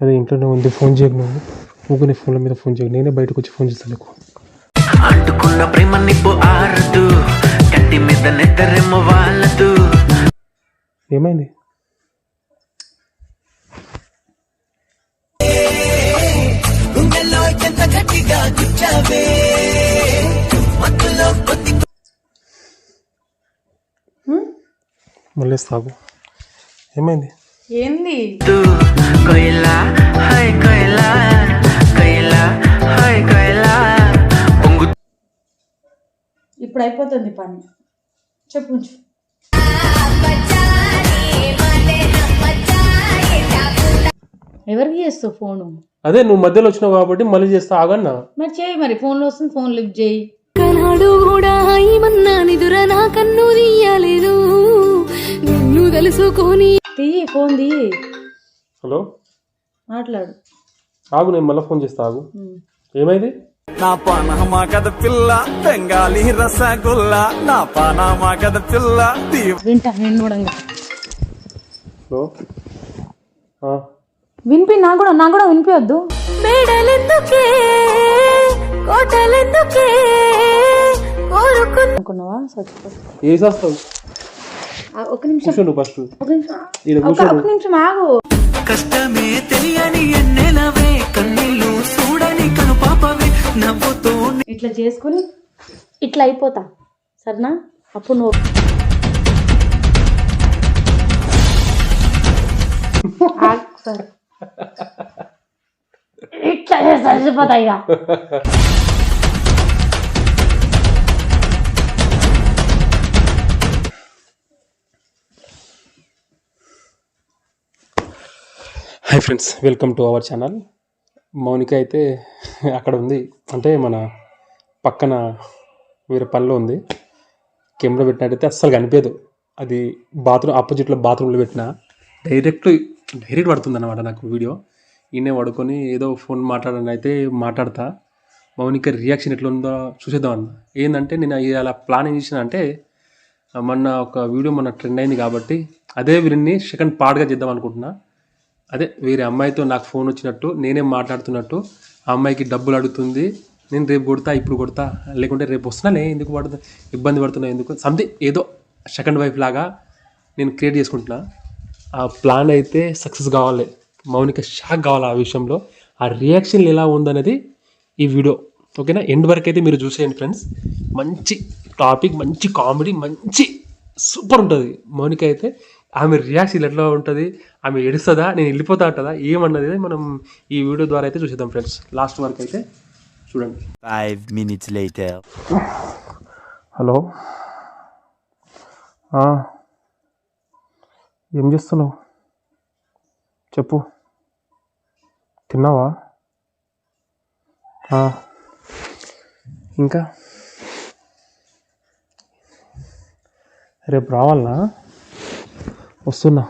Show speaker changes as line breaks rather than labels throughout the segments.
అదే ఇంట్లోనే ఉంది ఫోన్ చేయకు నువ్వు. ఊరికే ఫోన్ల మీద ఫోన్ చేయకు నేనే బయటకు వచ్చి ఫోన్ చేస్తాను నీకు.
అంటుకున్న ప్రేమ నిప్పు ఆరదు కంటి మీద నిద్రెమ్మ వాళ్ళదు
ఏమైంది? మళ్ళీ సాగు. ఏమైంది?
ఏంది?
కొయిలా హాయ్ కొయిలా కొయిలా హాయ్ కొయిలా పొంగు
ఇప్పుడు అయిపోతుంది పని. చెప్పు. ఎవరికి చేస్తావు ఫోను?
అదే నువ్వు మధ్యలో వచ్చినావు కాబట్టి మళ్ళీ చేస్తా ఆగన్నా?
మరి చేయి మరి ఫోన్లో వస్తుంది ఫోన్ లిఫ్ట్ చేయి.
కనాడు కూడా హాయిమన్నా నిదుర నా కన్ను తీయలేదు. నిన్ను తెలుసుకొని
ఫోన్ తీయి
హలో?
మాట్లాడు.
ఆగు నేను మళ్ళీ ఫోన్ చేస్తా ఆగు. ఏమైంది?
నా పానమా కథ పిల్ల బెంగాలీ రసగుల్లా నా పానమా కథ పిల్ల
వింటా నేను కూడా
హలో?
వినిపి నా కూడా నా కూడా వినిపించద్దు
మేడలెందుకే? కోటలెందుకే? కోరుకున్న
అనుకున్నావా? చచ్చిపో
ఏ చేస్తావు?
ఒక నిమిషం.
ఫస్ట్.
ఒక నిమిషం. ఒక ఆగు.
కష్టమే తెలియని ఎన్నెలవే కన్నీళ్ళు చూడని కను పాపవే నవ్వుతూ
ఇట్లా చేసుకుని ఇట్లా అయిపోతా. సరేనా? అప్పుడు నువ్వు ఇట్లా చేస్తా చచ్చిపోతా ఇక.
Hi friends welcome to our channel. Mounika అయితే అక్కడ ఉంది. అంటే మన పక్కన వేరే పనిలో ఉంది. కెమెరా పెట్టినట్టయితే అస్సలు కనిపించదు. అది బాత్రూమ్ ఆపోజిట్లో బాత్రూంలో పెట్టిన డైరెక్ట్ డైరెక్ట్ పడుతుంది అనమాట నాకు వీడియో. ఈయనే పడుకొని ఏదో ఫోన్ మాట్లాడని అయితే మాట్లాడతా. మౌనిక రియాక్షన్ ఎట్లా ఉందో చూసేద్దాం అన్న. ఏంటంటే నేను అలా ప్లాన్ ఏం చేసిన అంటే మొన్న ఒక వీడియో మొన్న ట్రెండ్ అయింది కాబట్టి అదే వీరిని సెకండ్ పార్ట్గా చేద్దాం అనుకుంటున్నా. అదే వేరే అమ్మాయితో నాకు ఫోన్ వచ్చినట్టు నేనే మాట్లాడుతున్నట్టు ఆ అమ్మాయికి డబ్బులు అడుగుతుంది నేను రేపు కొడతా ఇప్పుడు కొడతా లేకుంటే రేపు వస్తున్నానే ఎందుకు పడుతుంది ఇబ్బంది పడుతున్నా ఎందుకు? సంథింగ్ ఏదో సెకండ్ వైఫ్ లాగా నేను క్రియేట్ చేసుకుంటున్నా. ఆ ప్లాన్ అయితే సక్సెస్ కావాలి. మౌనిక షాక్ కావాలి ఆ విషయంలో. ఆ రియాక్షన్ ఎలా ఉందనేది ఈ వీడియో ఓకేనా ఎండ్ వరకు అయితే మీరు చూసేయండి ఫ్రెండ్స్ మంచి టాపిక్ మంచి కామెడీ మంచి సూపర్ ఉంటుంది. మౌనిక అయితే ఆమె రియాక్షన్ ఎట్లా ఉంటుంది? ఆమె ఏడుస్తుందా? నేను వెళ్ళిపోతా ఉంటుందా ఏమన్నది మనం ఈ వీడియో ద్వారా అయితే చూసేద్దాం ఫ్రెండ్స్ లాస్ట్ వరకు అయితే చూడండి.
ఫైవ్ మినిట్స్ లేటర్
హలో ఆ, ఏం చేస్తున్నావు? చెప్పు. తిన్నావా? ఆ, ఇంకా? రేపు రావాలనా? వస్తున్నా.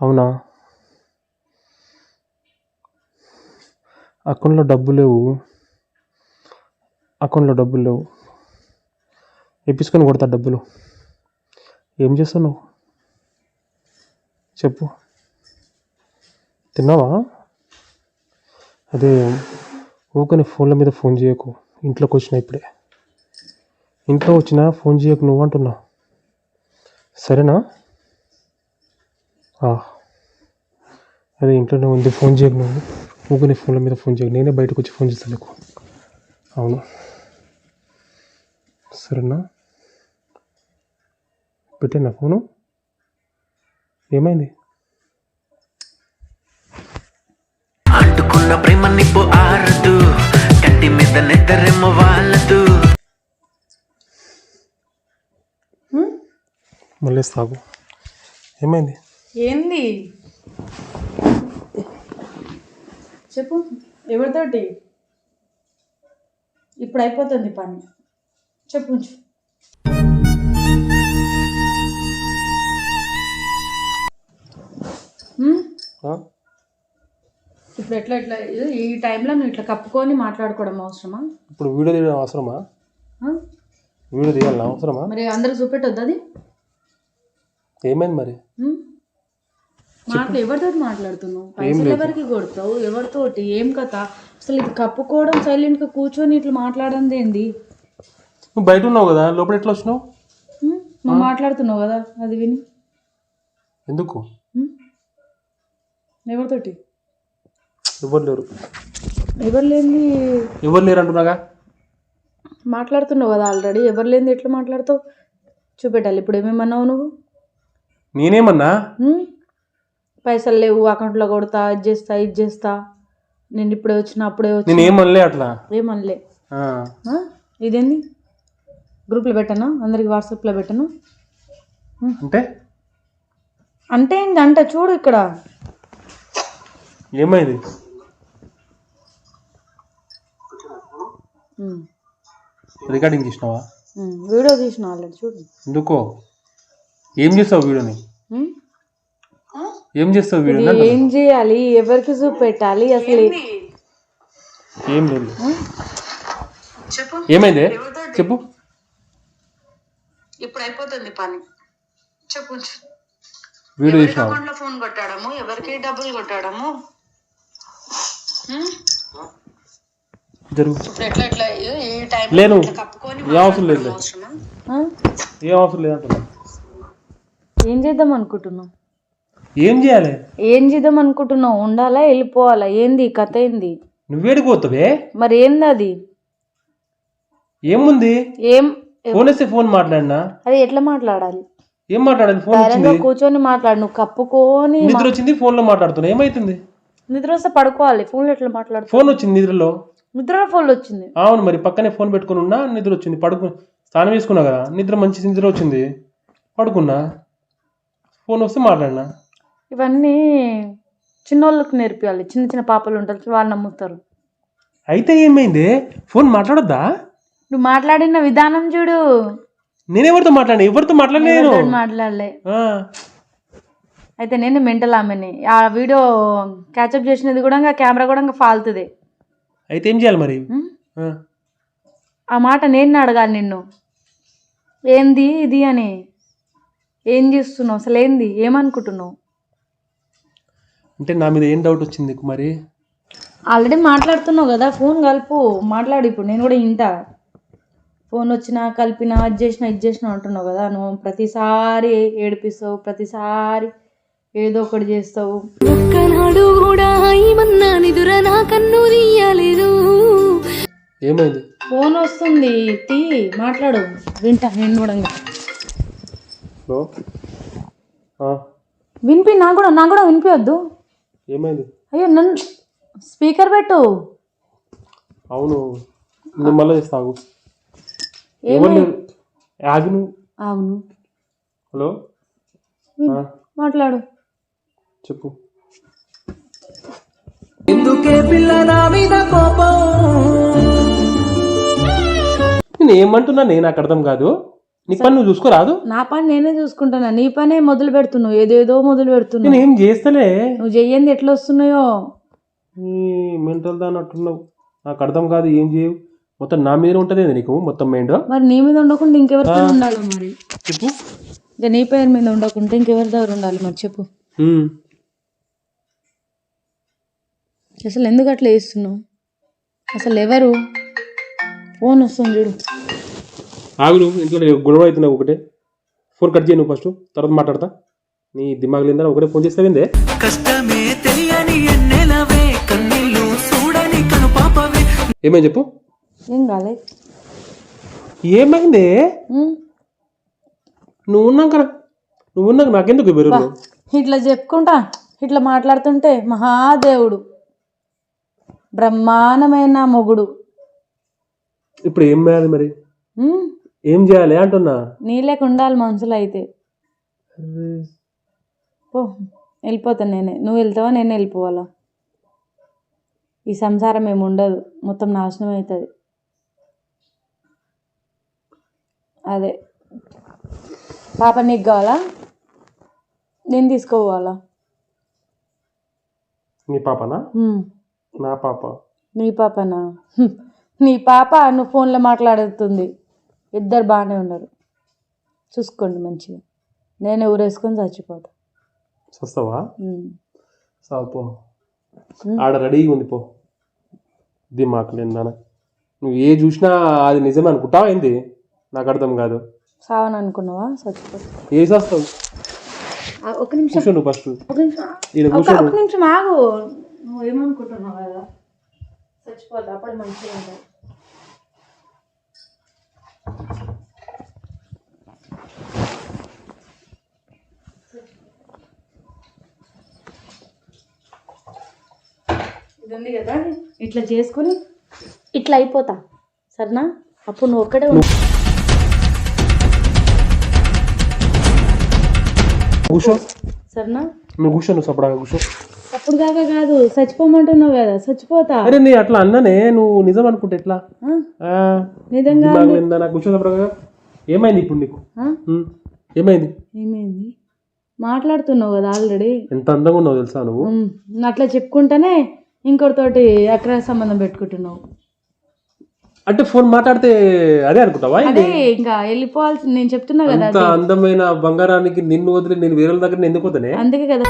అవునా? అకౌంట్లో డబ్బులు లేవు. అకౌంట్లో డబ్బులు లేవు. ఇప్పించుకొని కొడతా డబ్బులు. ఏం చేస్తావు నువ్వు చెప్పు. తిన్నావా? అదే ఊకని ఫోన్ల మీద ఫోన్ చేయకు. ఇంట్లోకి వచ్చిన ఇప్పుడే. ఇంట్లో వచ్చినా ఫోన్ చేయకు నువ్వు అంటున్నా. సరేనా? అదే ఇంట్లోనే ఉంది ఫోన్ చేయకు నువ్వు. ఫోన్ల మీద ఫోన్ చేయకు నేనే బయటకు వచ్చి ఫోన్ చేస్తాను నీకు. అవును. సరేనా? పెట్టేనా ఫోను? ఏమైంది?
అంటుకున్న ప్రేమ నిప్పు ఆరదు కంటి మీద నిద్రెమ్మ
మళ్ళీ సాగు ఏమైంది?
ఏంది? చెప్పు ఎవరితోటి? ఇప్పుడు అయిపోతుంది పని. చెప్పు? ఇప్పుడు ఎట్లా ఎట్లా? ఈ టైంలో నువ్వు ఇట్లా కప్పుకొని మాట్లాడుకోవడం అవసరమా?
ఇప్పుడు వీడియో తీయడం అవసరమా? వీడియో తీయాలన్నా అవసరమా?
మరి అందరికి చూపెట్టొద్దు అది?
ఏమైంది మరి?
మాటలు ఎవరితో మాట్లాడుతున్నావు? పైసలు ఎవరికి కొడతావు? ఎవరితోటి? ఏం కథ? అసలు ఇది కప్పుకోవడం సైలెంట్గా కూర్చొని ఇట్లా మాట్లాడడం ఏంది?
నువ్వు బయట ఉన్నావు కదా లోపల ఎట్లా వచ్చినావు?
నువ్వు మాట్లాడుతున్నావు కదా అది విని.
ఎందుకు?
ఎవరితోటి?
ఎవరు లేరు.
ఎవరు లేని
ఎవరు లేరు అంటున్నాగా
మాట్లాడుతున్నావు కదా ఆల్రెడీ. ఎవరు లేని ఎట్లా మాట్లాడుతావు? చూపెట్టాలి. ఇప్పుడు ఏమేమన్నావు నువ్వు?
నేనేమన్నా?
పైసలు లేవు అకౌంట్లో కొడతా ఇది చేస్తా ఇది చేస్తా. నేను ఇప్పుడే వచ్చిన అప్పుడే వచ్చిన.
నేను ఏమనలే అట్లా.
ఏమనలే.
ఆ.
ఆ? ఇదేంది? గ్రూప్లో పెట్టాను? అందరికి వాట్సాప్లో పెట్టాను?
అంటే?
అంటే ఏంది? అంట చూడు ఇక్కడ.
ఏమైంది?
ఉమ్,
రికార్డింగ్ చేసినావా?
ఉమ్, వీడియో తీసిన ఆల్రెడీ చూడు.
ఎందుకో? ఏం చేస్తావు వీడియోని? ఏం చేస్తావు
ఇది
వీడియోని
ఏం చేయాలి? ఎవరికి చూపెట్టాలి? అసలు
ఏం లేదు. ఏమైంది? చెప్పు.
ఇప్పుడు అయిపోతుంది పని. చెప్పు.
వీడియో
ఫోన్ కొట్టడము? ఎవరికి డబ్బులు కొట్టడము?
జరుగు.
కప్పుకొని
ఏ అవసరం లేదు
ఆ?
ఏం అవసరం లేదు అంటున్నా
ఏం చేద్దాం అనుకుంటున్నావు?
ఏం చేయాలి?
ఏం చేద్దాం అనుకుంటున్నావు? ఉండాలా? వెళ్ళిపోవాలా? ఏంది? కథ ఏంది?
నువ్వేడికి పోతావే?
మరి ఏంది అది?
ఏముంది?
ఏం
ఫోన్ వేస్తే ఫోన్ మాట్లాడినా?
అది ఎట్లా మాట్లాడాలి?
ఏం మాట్లాడాలి? ఫోన్
ధైర్యంగా
వచ్చింది.
కూర్చొని మాట్లాడు. నువ్వు కప్పుకొని మా-
నిద్ర వచ్చింది ఫోన్లో మాట్లాడుతున్నా. ఏమైతుంది?
నిద్ర వస్తే పడుకోవాలి. ఫోన్లో ఎట్లా మాట్లాడు
ఫోన్ వచ్చింది నిద్రలో?
నిద్ర ఫోన్లో వచ్చింది.
అవును మరి పక్కనే ఫోన్ పెట్టుకుని ఉన్నా నిద్ర వచ్చింది. పడుకు స్నానం చేసుకున్నా కదా? నిద్ర మంచి నిద్ర వచ్చింది. పడుకున్నా? ఫోన్ వస్తే మాట్లాడినా?
ఇవన్నీ చిన్నోళ్ళకి నేర్పియాలి. చిన్న చిన్న పాపలు ఉంటారు వాళ్ళు నమ్ముతారు.
అయితే ఏమైంది? ఫోన్ మాట్లాడొద్దా?
నువ్వు మాట్లాడిన విధానం చూడు.
నేనెవరితో మాట్లాడినా? ఎవరితో మాట్లాడలేదు
మాట్లాడలే.
ఆ,
అయితే నేను మెంటల్ ఆమెని. ఆ వీడియో క్యాచప్ చేసినది కూడా ఇంకా కెమెరా కూడా ఇంకా ఫాల్తుంది.
అయితే ఏం చేయాలి మరి?
ఉం?
ఆ,
ఆ మాట నేను అడగాలి నిన్ను. ఏంది ఇది అని. ఏం చేస్తున్నావు? అసలు ఏంది? ఏమనుకుంటున్నావు?
అంటే నా మీద ఏం డౌట్ వచ్చింది నీకు మరి
ఆల్రెడీ మాట్లాడుతున్నావు కదా ఫోన్ కలుపు. మాట్లాడు ఇప్పుడు నేను కూడా ఇంటా. ఫోన్ వచ్చినా కలిపినా అది చేసినా ఇది చేసినా అంటున్నావు కదా నువ్వు ప్రతిసారి ఏడిపిస్తావు ప్రతిసారి ఏదో ఒకటి చేస్తావు.
ఒక్కనాడు కూడా ఏమన్నా నిదుర నా కన్ను తీయలేదు.
ఏమైంది?
ఫోన్ వస్తుంది తీ మాట్లాడు. వింటా నేను కూడా ఇంకా.
హలో? ఆ,
వినిపి నాకు కూడా నాకు కూడా వినిపించద్దు
ఏమైంది?
అయ్యో నన్ను స్పీకర్ పెట్టు.
అవును నేను మళ్ళీ చేస్తాగు ఎవరు లేరు? ఆగి నువ్వు.
అవును.
హలో?
మాట్లాడు.
చెప్పు.
ఎందుకే పిల్ల నా మీద కోపం?
నేను ఏమంటున్నా నేను నాకు అర్థం కాదు. నీ పని నువ్వు చూసుకోరాదు?
నా పని నేనే చూసుకుంటున్నా నీ పనే మొదలు పెడుతున్నావు ఏదేదో మొదలు పెడుతున్నావు
నేను ఏం చేస్తలే?
నువ్వు చెయ్యంది ఎట్లా వస్తున్నాయో
ఈ మెంటల్ దాని అంటున్నావు. నాకు అర్థం కాదు ఏం చేయవు. మొత్తం నా మీద ఉంటుంది నీకు? మొత్తం మైండ్
మరి నీ మీద ఉండకుండా ఇంకెవరితో ఉండాలి మరి?
చెప్పు.
ఇక నీ పేరు మీద ఉండకుండా ఇంకెవరి దగ్గర ఉండాలి మరి? చెప్పు. అసలు ఎందుకు అట్లా వేస్తున్నావు అసలు ఎవరు? ఫోన్ వస్తుంది చూడు.
ఆగు నువ్వు ఇంట్లో గొడవ అవుతున్నావు ఒకటే. ఫోన్ కట్ చేయి నువ్వు ఫస్ట్ తర్వాత మాట్లాడతా. నీ దిమాగ్ లేదని ఒకటే ఫోన్ చేస్తావిందే
కష్టమే తెలియని ఎన్నెలవే కన్నీళ్ళు చూడని కను పాపవే.
ఏమైంది చెప్పు.
ఏం కాలే.
ఏమైంది? నువ్వు ఉన్నాక నువ్వు ఉన్నాక నాకెందుకు బెరువు
ఇట్లా చెప్పుకుంటా ఇట్లా మాట్లాడుతుంటే మహాదేవుడు బ్రహ్మాండమైన మొగుడు.
ఇప్పుడు ఏం చేయాలి మరి? ఏం చేయాలి అంటున్నా?
నీ లేక ఉండాలి మనుషులు అయితే. పో వెళ్ళిపోతాను నేనే. నువ్వు వెళ్తావా? నేను వెళ్ళిపోవాలా? ఈ సంసారం ఏమి ఉండదు. మొత్తం నాశనం అవుతుంది. అదే. పాప నీకు కావాలా? నేను తీసుకోవాలా?
నీ పాపనా? నా పాప.
నీ పాపనా. నీ పాప నువ్వు ఫోన్లో మాట్లాడుతుంది. ఇద్దరు బాగానే ఉన్నారు. చూసుకోండి మంచిగా. నేను ఊరేసుకొని చచ్చిపోతా.
వస్తావా
ఉమ్.
సావు పో. ఆడ రెడీగా ఉంది పో. దిమాక్ లేదాన నువ్వు ఏ చూసినా అది నిజమే అనుకుంటావా ఏంది? నాకు అర్థం కాదు.
సావని అనుకున్నావా? చచ్చిపో.
ఏ చేస్తావు?
ఒక నిమిషం.
కూర్చో నువ్వు ఫస్ట్.
ఒక నిమిషం.
ఈడ
ఒక
కూర్చో
ఒక నిమిషం ఆగు. నువ్వు ఏమనుకుంటున్నావు? కదా చచ్చిపోతా అప్పుడు మంచిగా ఉంటుంది ఇది ఉంది కదా ఇట్లా చేసుకొని ఇట్లా అయిపోతా. సరేనా? అప్పుడు నువ్వు ఒక్కడే ఉండు.
కూర్చో.
సరేనా?
నువ్వు కూర్చో నువ్వు సపడాగా కూర్చో.
అప్పుడు దాకా కాదు చచ్చిపోమంటున్నావు కదా చచ్చిపోతా.
అరే నీ అట్లా అన్నానే నువ్వు నిజం అనుకుంటే ఎట్లా?
నిజంగా
నాకు కూర్చో సపడాగా ఏమైంది ఇప్పుడు నీకు? ఏమైంది?
ఏమైంది? మాట్లాడుతున్నావు కదా ఆల్రెడీ.
ఎంత అందంగా ఉన్నావు తెలుసా నువ్వు?
అట్లా చెప్పుకుంటానే ఇంకొకరితోటి అక్రమ సంబంధం పెట్టుకుంటున్నావు.
అంటే ఫోన్ మాట్లాడితే అదే అనుకుంటావా?
అదే ఇంకా వెళ్ళిపోవాల్సి నేను చెప్తున్నా కదా
అంత అందమైన బంగారానికి నిన్ను వదిలి నేను వేరే దగ్గర ఎందుకు వద్దనే?
అందుకే కదా.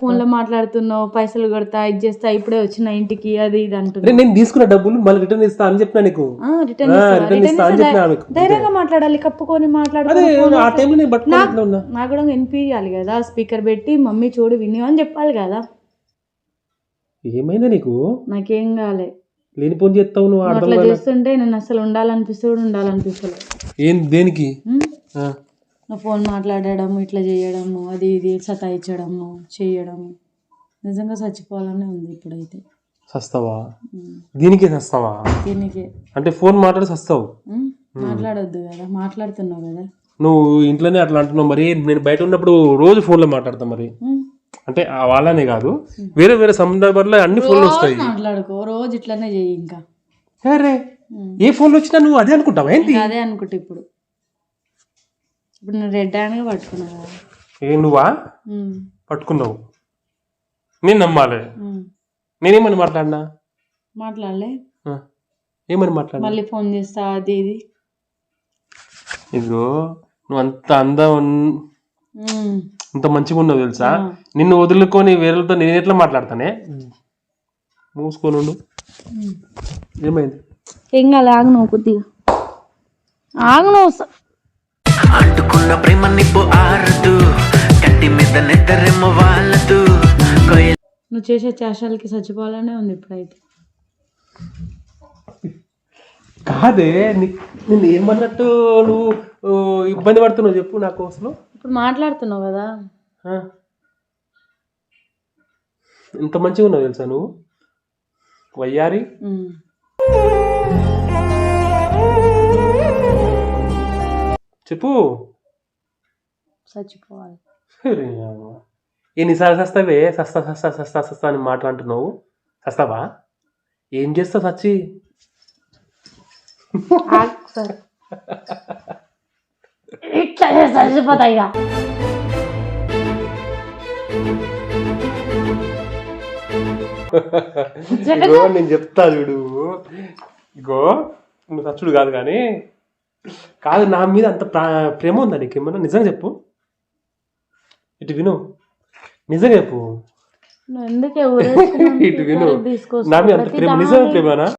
ఫోన్లో మాట్లాడుతున్నావు పైసలు కొడతా ఇది చేస్తా ఇప్పుడే వచ్చిన ఇంటికి అది ఇది అంటున్నా.
అరే నేను తీసుకున్న డబ్బులు మళ్ళీ రిటర్న్ ఇస్తా అని చెప్పినా నీకు?
రిటర్న్
ఇస్తా అని చెప్పినా.
ధైర్యంగా మాట్లాడాలి కప్పుకొని
ఆ టైంలో నేను ఉన్నా?
నాకు కూడా వినిపించాలి కదా స్పీకర్ పెట్టి మమ్మీ చూడు విని అని చెప్పాలి కదా.
ఏమైందా నీకు?
నాకేం కాలే.
లేని ఫోన్ చేస్తావు నువ్వు
అట్లా చేస్తుంటే నేను అసలు ఉండాలనిపిస్తే కూడా ఉండాలనిపిస్తలేదు
ఏం దేనికి?
ఫోన్ మాట్లాడడం ఇట్లా చేయడము అది ఇది సతాయించడము చేయడము నిజంగా చచ్చిపోవాలనే ఉంది ఇప్పుడైతే.
సస్తావా? దీనికి సస్తావా?
దీనికి.
అంటే ఫోన్ మాట్లాడి సస్తావు?
మాట్లాడొద్దు కదా మాట్లాడుతున్నావు కదా.
నువ్వు ఇంట్లోనే అట్లా అంటున్నావు మరి నేను బయట ఉన్నప్పుడు రోజు ఫోన్లో మాట్లాడతా మరి? అంటే ఆ వాళ్ళనే కాదు వేరే వేరే సందర్భాల్లో అన్ని ఫోన్లు వస్తాయి.
మాట్లాడుకో రోజు ఇట్లానే చెయ్యి ఇంకా.
అరే ఏ ఫోన్లో వచ్చినా నువ్వు అదే అనుకుంటావా ఏంటి?
అదే అనుకుంటా ఇప్పుడు. ఇప్పుడు నేను రెడ్ హ్యాండ్గా కదా
ఏ నువ్వా. పట్టుకున్నావు. నేను నమ్మాలి. నేనేమని మాట్లాడినా?
మాట్లాడలే.
ఏమని మాట్లాడినా?
మళ్ళీ ఫోన్ చేస్తా అది ఇది.
ఇదిగో నువ్వు అంత అందం. అంత మంచిగా ఉన్నావు తెలుసా? నిన్ను వదులుకొని వేరేలతో నేను ఎట్లా మాట్లాడతానే? మూసుకొని ఉండు. ఏమైంది?
ఏం కాలే ఆగు నువ్వు కొద్దిగా. ఆగు నువ్వు
అంటుకున్న ప్రేమ నిప్పు ఆరదు. కట్టి మీద నిద్రెమ్మ వాళ్ళదు
నువ్వు చేసే చేషాలకి చచ్చిపోవాలనే ఉంది ఇప్పుడైతే.
కాదే నీ- నిన్ను ఏమన్నట్టు నువ్వు ఇబ్బంది పడుతున్నావు చెప్పు నాకు అసలు
ఇప్పుడు మాట్లాడుతున్నావు కదా?
ఎంత మంచిగా ఉన్నావు తెలుసా నువ్వు? వయ్యారి. చెప్పు.
చచ్చిపోవాలి.
ఎన్నిసార్లు సస్తావే? సస్తా సస్తా సస్తా సస్తా అని మాట అంటున్నావు. సస్తావా? ఏం చేస్తావు సచ్చి?
ఇట్లా ఇక.
ఇగో నేను చెప్తా చూడు. ఇగో నువ్వు సచ్చుడు కాదు కానీ కాదు నా మీద అంత ప్రా- ప్రేమ ఉందా నీకు ఏమన్నా నిజంగా చెప్పు. ఇటు విను. నిజంగా చెప్పు? ఇటు విను? నా మీద అంత ప్రేమ నిజంగా ప్రేమనా?